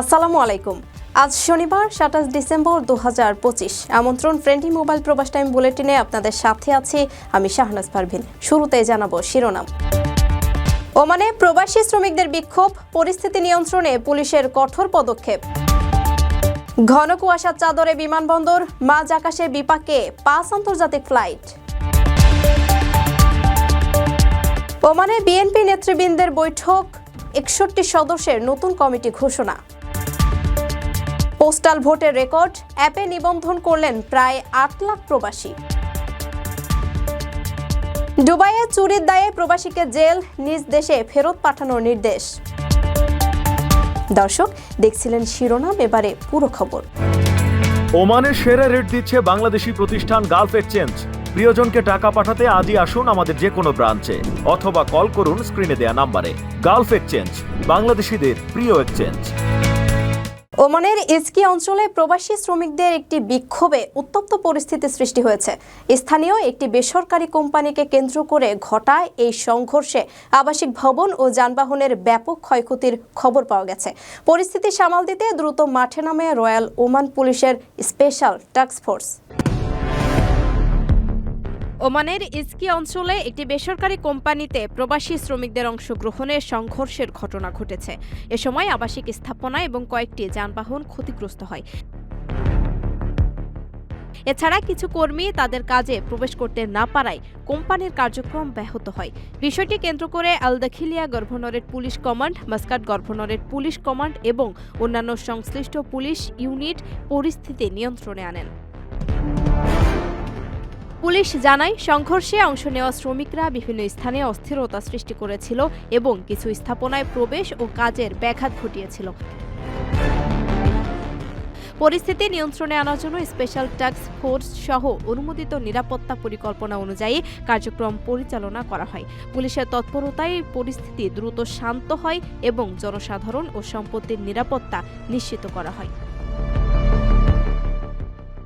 আসসালামু আলাইকুম। আজ শনিবার, সাতাশ ডিসেম্বর দু হাজার পঁচিশ। আমন্ত্রণ ফ্রেন্ডলি মোবাইল প্রবাস টাইম বুলেটিনে আপনাদের সাথে আছি আমি শাহনাজ পারভিন। শুরুতে জানাব শিরোনাম। ওমানে প্রবাসী শ্রমিকদের বিক্ষোভ, পরিস্থিতি নিয়ন্ত্রণে পুলিশের কঠোর পদক্ষেপ। ঘন কুয়াশার চাদরে বিমানবন্দর, মাঝ আকাশের বিপাকে পাঁচ আন্তর্জাতিক ফ্লাইট। ওমানে বিএনপি নেতৃবৃন্দের বৈঠক, একষট্টি সদস্যের নতুন কমিটি ঘোষণা। পোস্টাল ভোটের রেকর্ড অ্যাপে নিবন্ধন করলেন প্রায় আট লাখ প্রবাসী। দুবাইয়ে চুরির দায়ে প্রবাসীকে জেল, নিজ দেশে ফেরত পাঠানোর নির্দেশ। দর্শক, দেখছিলেন শিরোনাম, এবারে পুরো খবর। ওমানে সেরা রেট দিচ্ছে বাংলাদেশি প্রতিষ্ঠান গালফ এক্সচেঞ্জ। প্রিয়জনকে টাকা পাঠাতে আজই আসুন আমাদের যে কোনো ব্রাঞ্চে, অথবা কল করুন স্ক্রিনে দেয়া নাম্বারে। গালফ এক্সচেঞ্জ, বাংলাদেশিদের প্রিয় এক্সচেঞ্জ। ওমানের ইস্কি অঞ্চলে প্রবাসী শ্রমিকদের একটি বিক্ষোভে উত্তপ্ত পরিস্থিতি সৃষ্টি হয়েছে। স্থানীয় একটি বেসরকারি কোম্পানিকে কেন্দ্র করে ঘটা এই সংঘর্ষে আবাসিক ভবন ও যানবাহনের ব্যাপক ক্ষয়ক্ষতির খবর পাওয়া গেছে। পরিস্থিতি সামাল দিতে দ্রুত মাঠে নামে রয়্যাল ওমান পুলিশের স্পেশাল টাস্ক ফোর্স। ওমানের ইস্কি অঞ্চলে একটি বেসরকারি কোম্পানিতে প্রবাসী শ্রমিকদের অংশগ্রহণে সংঘর্ষের ঘটনা ঘটেছে। এ সময় আবাসিক স্থাপনা এবং কয়েকটি যানবাহন ক্ষতিগ্রস্ত হয়। এছাড়া কিছু কর্মী তাদের কাজে প্রবেশ করতে না পারায় কোম্পানির কার্যক্রম ব্যাহত হয়। বিষয়টি কেন্দ্র করে Al Dakhiliyah governorate police command, Muscat governorate police command এবং অন্যান্য সংশ্লিষ্ট পুলিশ ইউনিট পরিস্থিতি নিয়ন্ত্রণে আনেন। পুলিশ জানায়, সংঘর্ষে অংশ নেওয়া শ্রমিকরা বিভিন্ন স্থানে অস্থিরতা সৃষ্টি করেছিল এবং কিছু স্থাপনায় প্রবেশ ও কাজের ব্যাঘাত ঘটিয়েছিল। পরিস্থিতি নিয়ন্ত্রণে আনার জন্য স্পেশাল টাস্ক ফোর্স সহ অনুমোদিত নিরাপত্তা পরিকল্পনা অনুযায়ী কার্যক্রম পরিচালনা করা হয়। পুলিশের তৎপরতায় পরিস্থিতি দ্রুত শান্ত হয় এবং জনসাধারণ ও সম্পত্তির নিরাপত্তা নিশ্চিত করা হয়।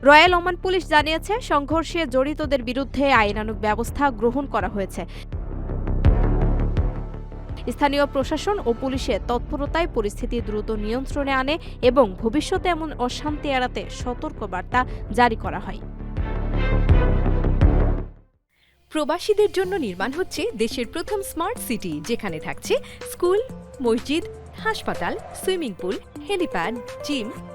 রয়্যাল ওমান পুলিশ জানিয়েছে, সংঘর্ষে জড়িতদের বিরুদ্ধে আইনানুগ ব্যবস্থা গ্রহণ করা হয়েছে। স্থানীয় প্রশাসন ও পুলিশের তৎপরতায় পরিস্থিতি দ্রুত নিয়ন্ত্রণে আনে এবং ভবিষ্যতে এমন অশান্তি এড়াতে সতর্কবার্তা জারি করা হয়। প্রবাসীদের জন্য নির্মাণ হচ্ছে দেশের প্রথম স্মার্ট সিটি, যেখানে থাকছে স্কুল, মসজিদ, হাসপাতাল, সুইমিং পুল, হেলিপ্যাড, জিম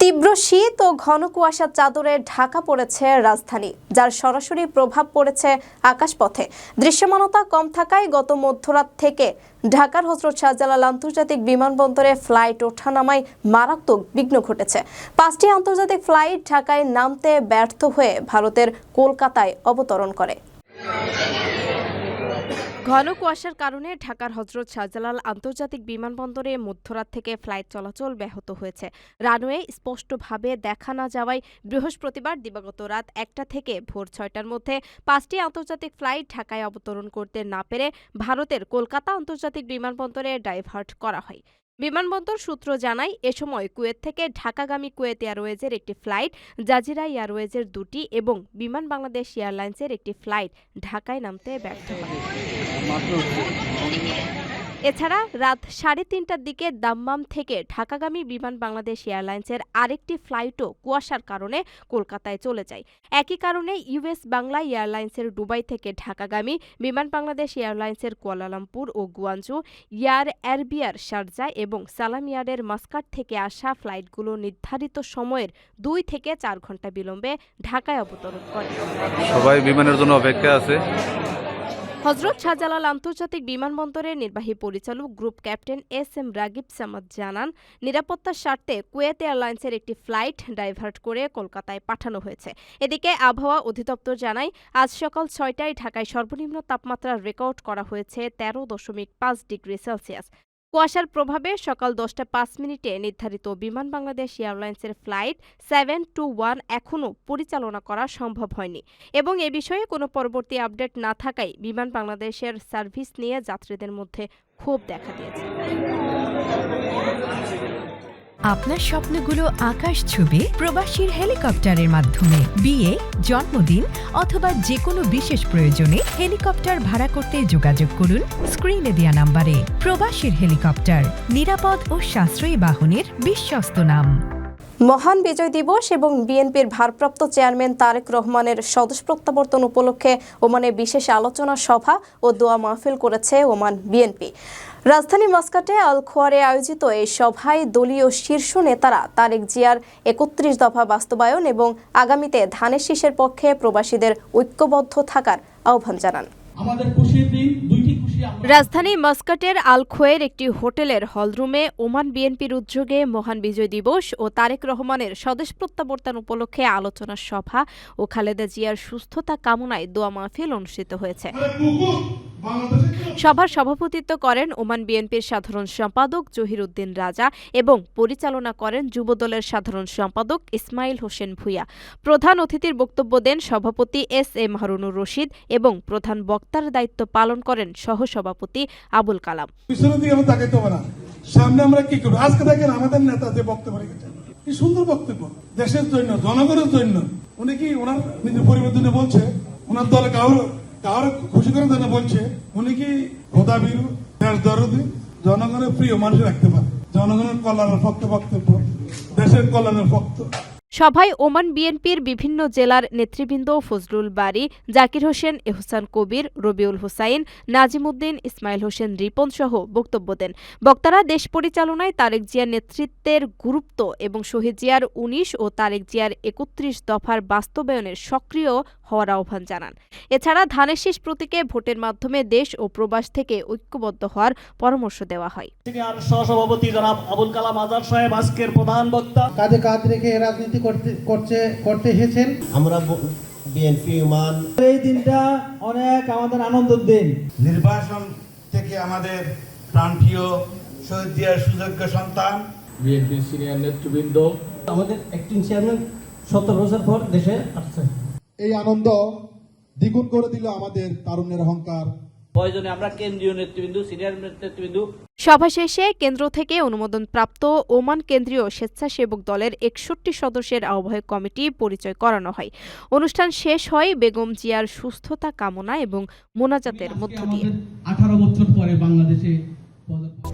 তীব্র শীত ও ঘন কুয়াশার চাদরে ঢাকা পড়েছে রাজধানী, যার সরাসরি প্রভাব পড়েছে আকাশপথে। দৃশ্যমানতা কম থাকায় গত মধ্যরাত থেকে ঢাকার হজরত শাহজালাল আন্তর্জাতিক বিমানবন্দরে ফ্লাইট ওঠানামায় মারাত্মক বিঘ্ন ঘটেছে। পাঁচটি আন্তর্জাতিক ফ্লাইট ঢাকায় নামতে ব্যর্থ হয়ে ভারতের কলকাতায় অবতরণ করে। ঘন কুয়াশার কারণে ঢাকার হজরত শাহজালাল আন্তর্জাতিক বিমানবন্দরে মধ্যরাত থেকে ফ্লাইট চলাচল ব্যাহত হয়েছে। রানওয়ে স্পষ্টভাবে দেখা না যাওয়ায় বৃহস্পতিবার দিবাগত রাত একটা থেকে ভোর ছয়টার মধ্যে পাঁচটি আন্তর্জাতিক ফ্লাইট ঢাকায় অবতরণ করতে না পেরে ভারতের কলকাতা আন্তর্জাতিক বিমানবন্দরে ডাইভার্ট করা হয়। বিমানবন্দর সূত্র জানায়, এ সময় কুয়েত থেকে ঢাকাগামী কুয়েত এয়ারওয়েজের একটি ফ্লাইট, জাজিরা এয়ারওয়েজের দুটি এবং বিমান বাংলাদেশ এয়ারলাইন্সের একটি ফ্লাইট ঢাকায় নামতে ব্যর্থ হয়। এছাড়া রাত সাড়ে তিনটার দিকে দাম্মাম থেকে ঢাকাগামী বিমান বাংলাদেশ এয়ারলাইন্সের আরেকটি ফ্লাইটও কুয়াশার কারণে কলকাতায় চলে যায়। একই কারণে ইউএস বাংলা এয়ারলাইন্সের দুবাই থেকে ঢাকাগামী বিমান বাংলাদেশ এয়ারলাইন্সের কুয়ালালামপুর ও গুয়াঞ্জু এয়ার অ্যারবিয়ার শারজা এবং সালাম এয়ারের মাস্কাট থেকে আসা ফ্লাইটগুলো নির্ধারিত সময়ের দুই থেকে চার ঘণ্টা বিলম্বে ঢাকায় অবতরণ করে। সবাই বিমানের জন্য অপেক্ষা আছে। হজরত শাহজালাল আন্তর্জাতিক বিমানবন্দরের নির্বাহী পরিচালক group captain S M Ragib Samad জানান, নিরাপত্তার স্বার্থে কুয়েত এয়ারলাইন্সের একটি ফ্লাইট ডাইভার্ট করে কলকাতায় পাঠানো হয়েছে। এদিকে আবহাওয়া অধিদপ্তর জানায়, আজ সকাল ছয়টায় ঢাকায় সর্বনিম্ন তাপমাত্রা রেকর্ড করা হয়েছে তেরো দশমিক পাঁচ ডিগ্রি সেলসিয়াস। কুয়াশার প্রভাবে সকাল দশটা পাঁচ মিনিটে নির্ধারিত বিমান বাংলাদেশ এয়ারলাইন্সের ফ্লাইট সেভেন টু ওয়ান এখনও পরিচালনা করা সম্ভব হয়নি এবং এ বিষয়ে কোনো পরবর্তী আপডেট না থাকায় বিমান বাংলাদেশের সার্ভিস নিয়ে যাত্রীদের মধ্যে ক্ষোভ দেখা দিয়েছে। আপনার স্বপ্নগুলো আকাশ ছুবে প্রবাসীর হেলিকপ্টারের মাধ্যমে। বিয়ে, জন্মদিন অথবা যে কোনো বিশেষ প্রয়োজনে হেলিকপ্টার ভাড়া করতে যোগাযোগ করুন স্ক্রিনে দেয়া নাম্বারে। প্রবাসীর হেলিকপ্টার, নিরাপদ ও সাশ্রয়ী বাহনের বিশ্বস্ত নাম। মহান বিজয় দিবস এবং বিএনপির ভারপ্রাপ্ত চেয়ারম্যান তারেক রহমানের সদস্য প্রত্যাবর্তন উপলক্ষে ওমানে বিশেষ আলোচনা সভা ও দোয়া মাহফিল করেছে ওমান বিএনপি। রাজধানী মাস্কাটে আল খোয়ারে আয়োজিত এই সভায় দলীয় শীর্ষ নেতারা তারেক জিয়ার একত্রিশ দফা বাস্তবায়ন এবং আগামীতে ধানের শীষের পক্ষে প্রবাসীদের ঐক্যবদ্ধ থাকার আহ্বান জানান। আমাদের খুশির দিন রাজধানী মাস্কাটের আলখোয়ের একটি হোটেলের হলরুমে ওমান বিএনপির উদ্যোগে মহান বিজয় দিবস ও তারেক রহমানের স্বদেশ প্রত্যাবর্তন উপলক্ষে আলোচনা সভা ও খালেদা জিয়ার সুস্থতা কামনায় দোয়া মাহফিল অনুষ্ঠিত হয়েছে। সভার সভাপতিত্ব করেন ওমান বিএনপির সাধারণ সম্পাদক জহিরুদ্দিন রাজা এবং পরিচালনা করেন যুবদলের সাধারণ সম্পাদক ইসমাইল হোসেন ভুইয়া। প্রধান অতিথির বক্তব্য দেন সভাপতি এস এম হারুনুর রশিদ এবং প্রধান বক্তার দায়িত্ব পালন করেন সহসভাপতি আবুল কালাম। সামনে আমরা কি করব? আজকে দেখেন আমাদের নেতা যে বক্তব্য রেখেছেন, কি সুন্দর বক্তব্য। দেশের জন্য, জনগণের জন্য। উনি কি ওনার নিজের পরিবার জন্য বলছে? ওনার দলে কারোর কারোর খুশি করার জন্য বলছে? উনি কি হোদা বীর দরদি? জনগণের প্রিয় মানুষ রাখতে পারে। জনগণের কল্যাণের পক্ষে বক্তব্য। দেশের কল্যাণের পক্ষ সভায় ওমান বিএনপির বিভিন্ন জেলার নেতৃবৃন্দ ফজলুল বাড়ি জাকির হোসেন, এহসান কবির, রবিউল হুসাইন নাজিমুদ্দিন ইসমাইল হোসেন রিপন সহ বক্তব্য দেন। বক্তারা দেশ পরিচালনায় তারেক জিয়ার নেতৃত্বের গুরুত্ব এবং শহীদ জিয়ার উনিশ ও তারেক জিয়ার একত্রিশ দফার বাস্তবায়নের সক্রিয় হওয়ার আহ্বান জানান। এছাড়া ধানের শীষ প্রতীকে ভোটের মাধ্যমে দেশ ও প্রবাস থেকে ঐক্যবদ্ধ হওয়ার পরামর্শ দেওয়া হয়। সিনিয়র সহসভাপতি জনাব আবুল কালাম আজাদ সাহেব আজকের প্রধান বক্তা। কাঁধে কাঁধ রেখে রাজনীতি করতে করছে করতে এসেছেন। আমরা বিএনপি মান এই দিনটা অনেক আমাদের আনন্দের দিন। নির্বাচন থেকে আমাদের প্রাণপ্রিয় শহীদ জিয়ার সুযোগ্য সন্তান। বিএনপি সিনিয়র নেতৃবৃন্দ। আমাদের একটিন চেয়ারম্যান সত্তর বছর পর দেশে আসছে। এই আনন্দ দ্বিগুণ করে দিল আমাদের তারুণ্যের অহংকার। প্রয়োজনে আমরা কেন্দ্রীয় নেতৃবৃন্দ সিনিয়র নেতৃবৃন্দ। সভা শেষে কেন্দ্র থেকে অনুমোদনপ্রাপ্ত ওমান কেন্দ্রীয় স্বেচ্ছাসেবক দলের একষট্টি সদস্যের আহ্বায়ক কমিটি পরিচয় করানো হয়। অনুষ্ঠান শেষ হয় বেগম জিয়ার সুস্থতা কামনা এবং মোনাজাতের মধ্য দিয়ে। আঠারো বছর পরে বাংলাদেশে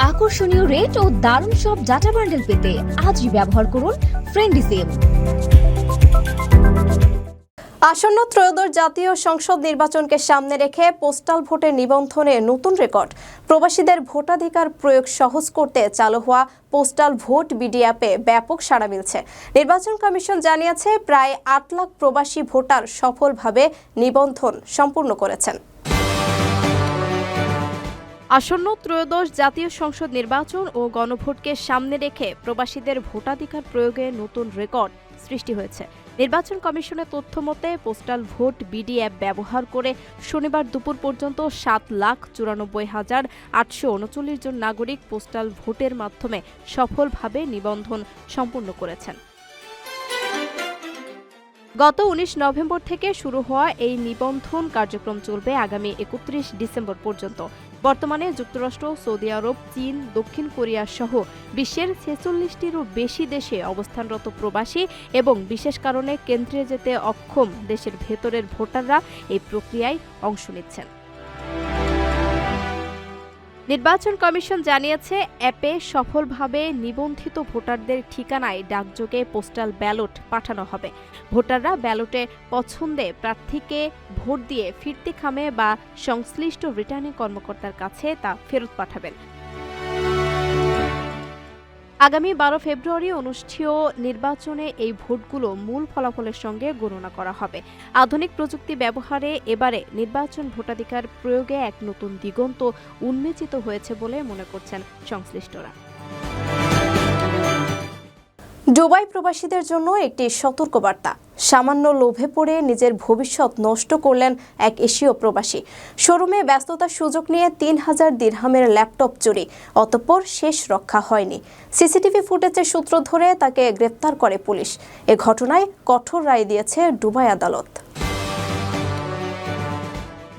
আকর্ষণীয় রেট ও দারুণ সব ডাটা বান্ডেল পেতে আজই ব্যবহার করুন ফ্রেন্ডি সিম আসন্ন ত্রয়োদশ জাতীয় সংসদ নির্বাচনকে সামনে রেখে পোস্টাল ভোটের নিবন্ধনে নতুন রেকর্ড। প্রবাসীদের ভোটাধিকার প্রয়োগ সহজ করতে চালু হওয়া পোস্টাল ভোট বিডি অ্যাপে ব্যাপক সাড়া মিলছে। নির্বাচন কমিশন জানিয়েছে, প্রায় আট লাখ প্রবাসী ভোটার সফলভাবে নিবন্ধন সম্পূর্ণ করেছেন। আসন্ন ত্রয়োদশ জাতীয় সংসদ নির্বাচন ও গণভোটকে সামনে রেখে প্রবাসীদের ভোটাধিকার প্রয়োগে নতুন রেকর্ড সৃষ্টি হয়েছে। নির্বাচন কমিশনের তথ্য মতে, পোস্টাল ভোট বিডি অ্যাপ ব্যবহার করে শনিবার দুপুর পর্যন্ত সাত লাখ চুরানব্বই হাজার আটশো উনচল্লিশ জন নাগরিক পোস্টাল ভোটের মাধ্যমে সফলভাবে নিবন্ধন সম্পূর্ণ করেছেন। গত উনিশ নভেম্বর থেকে শুরু হওয়া এই নিবন্ধন কার্যক্রম চলবে আগামী একত্রিশ ডিসেম্বর পর্যন্ত। বর্তমানে যুক্তরাষ্ট্র, সৌদি আরব, চীন, দক্ষিণ কোরিয়া সহ বিশ্বের ছেচল্লিশটিরও বেশি দেশে অবস্থানরত প্রবাসী এবং বিশেষ কারণে কেন্দ্রে যেতে অক্ষম দেশের ভেতরের ভোটাররা এই প্রক্রিয়ায় অংশ নিচ্ছেন। নির্বাচন কমিশন জানিয়েছে, অ্যাপে সফলভাবে নিবন্ধিত ভোটারদের ঠিকানায় ডাকযোগে পোস্টাল ব্যালট পাঠানো হবে। ভোটাররা ব্যালটে পছন্দে প্রার্থীকে ভোট দিয়ে ফিরতি খামে বা সংশ্লিষ্ট রিটার্নিং কর্মকর্তার কাছে তা ফেরত পাঠাবেন। আগামী বারো ফেব্রুয়ারি অনুষ্ঠেয় নির্বাচনে এই ভোটগুলো মূল ফলাফলের সঙ্গে গণনা করা হবে। আধুনিক প্রযুক্তি ব্যবহারে এবারে নির্বাচন ভোটাধিকার প্রয়োগে এক নতুন দিগন্ত উন্মেচিত হয়েছে বলে মনে করছেন সংশ্লিষ্টরা। দুবাই প্রবাসীদের জন্য একটি সতর্কবার্তা। সামান্য লোভে পড়ে নিজের ভবিষ্যৎ নষ্ট করলেন এক এশীয় প্রবাসী। শোরুমে ব্যস্ততার সুযোগ নিয়ে তিন হাজার দিরহামের ল্যাপটপ চুরি, অতঃপর শেষ রক্ষা হয়নি। সিসিটিভি ফুটেজের সূত্র ধরে তাকে গ্রেপ্তার করে পুলিশ। এ ঘটনায় কঠোর রায় দিয়েছে দুবাই আদালত।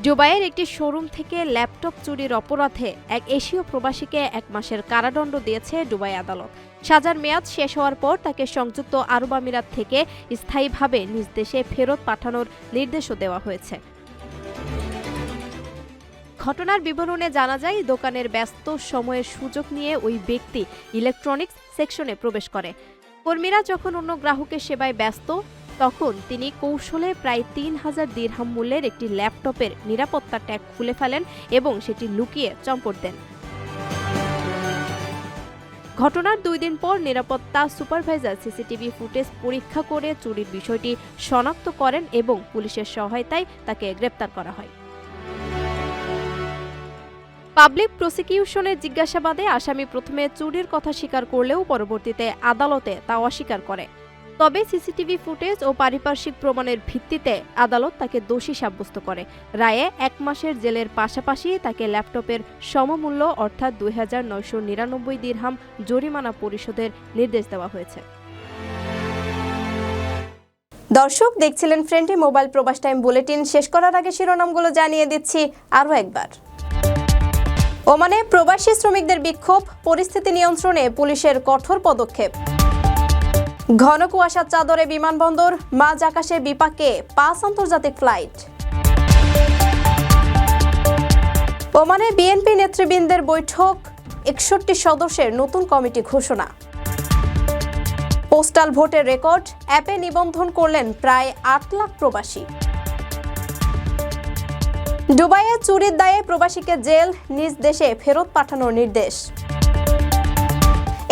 দুবাইয়ের একটি শোরুম থেকে ল্যাপটপ চুরির অপরাধে এক এশীয় প্রবাসীকে এক মাসের কারাদণ্ড দিয়েছে দুবাই আদালত। সাজার মেয়াদ শেষ হওয়ার পর তাকে সংযুক্ত আরব আমিরাত থেকে স্থায়ীভাবে নিজ দেশে ফেরত পাঠানোর নির্দেশও দেওয়া হয়েছে। ঘটনার বিবরণে জানা যায়, দোকানের ব্যস্ত সময়ের সুযোগ নিয়ে ওই ব্যক্তি ইলেকট্রনিক্স সেকশনে প্রবেশ করে। কর্মীরা যখন অন্য গ্রাহকের সেবায় ব্যস্ত, তখন তিনি কৌশলে প্রায় তিন হাজার দিরহাম মূল্যের একটি ল্যাপটপের নিরাপত্তা ট্যাগ খুলে ফেলেন এবং সেটি লুকিয়ে চম্পট দেন। ঘটনার দুই দিন পর নিরাপত্তা সুপারভাইজার সিসিটিভি ফুটেজ পরীক্ষা করে চুরির বিষয়টি শনাক্ত করেন এবং পুলিশের সহায়তায় তাকে গ্রেপ্তার করা হয়। পাবলিক প্রসিকিউশনের জিজ্ঞাসাবাদে আসামি প্রথমে চুরির কথা স্বীকার করলেও পরবর্তীতে আদালতে তা অস্বীকার করে। তবে সিসিটিভি ফুটেজ ও পারিপার্শ্বিক প্রমাণের ভিত্তিতে আদালত তাকে দোষী সাব্যস্ত করে। রায়ে এক মাসের জেলের পাশাপাশি তাকে ল্যাপটপের সমমূল্য অর্থাৎ দুই হাজার নয়শো নিরানব্বই দিরহাম জরিমানা পরিশোধের নির্দেশ দেওয়া হয়েছে। দর্শক, দেখছিলেন ফ্রেন্ডে মোবাইল প্রবাস টাইম বুলেটিন। শেষ করার আগে শিরোনামগুলো জানিয়ে দিচ্ছি আরও একবার। ওমানে প্রবাসী শ্রমিকদের বিক্ষোভ, পরিস্থিতি নিয়ন্ত্রণে পুলিশের কঠোর পদক্ষেপ। ঘন কুয়াশার চাদরে বিমানবন্দর, মাঝ আকাশে বিপাকে পাঁচ আন্তর্জাতিক ফ্লাইট। ওমানে বিএনপি নেতৃবৃন্দের বৈঠক, একষট্টি সদস্যের নতুন কমিটি ঘোষণা। পোস্টাল ভোটের রেকর্ড, অ্যাপে নিবন্ধন করলেন প্রায় আট লাখ প্রবাসী। দুবাইয়ে চুরির দায়ে প্রবাসীকে জেল, নিজ দেশে ফেরত পাঠানোর নির্দেশ।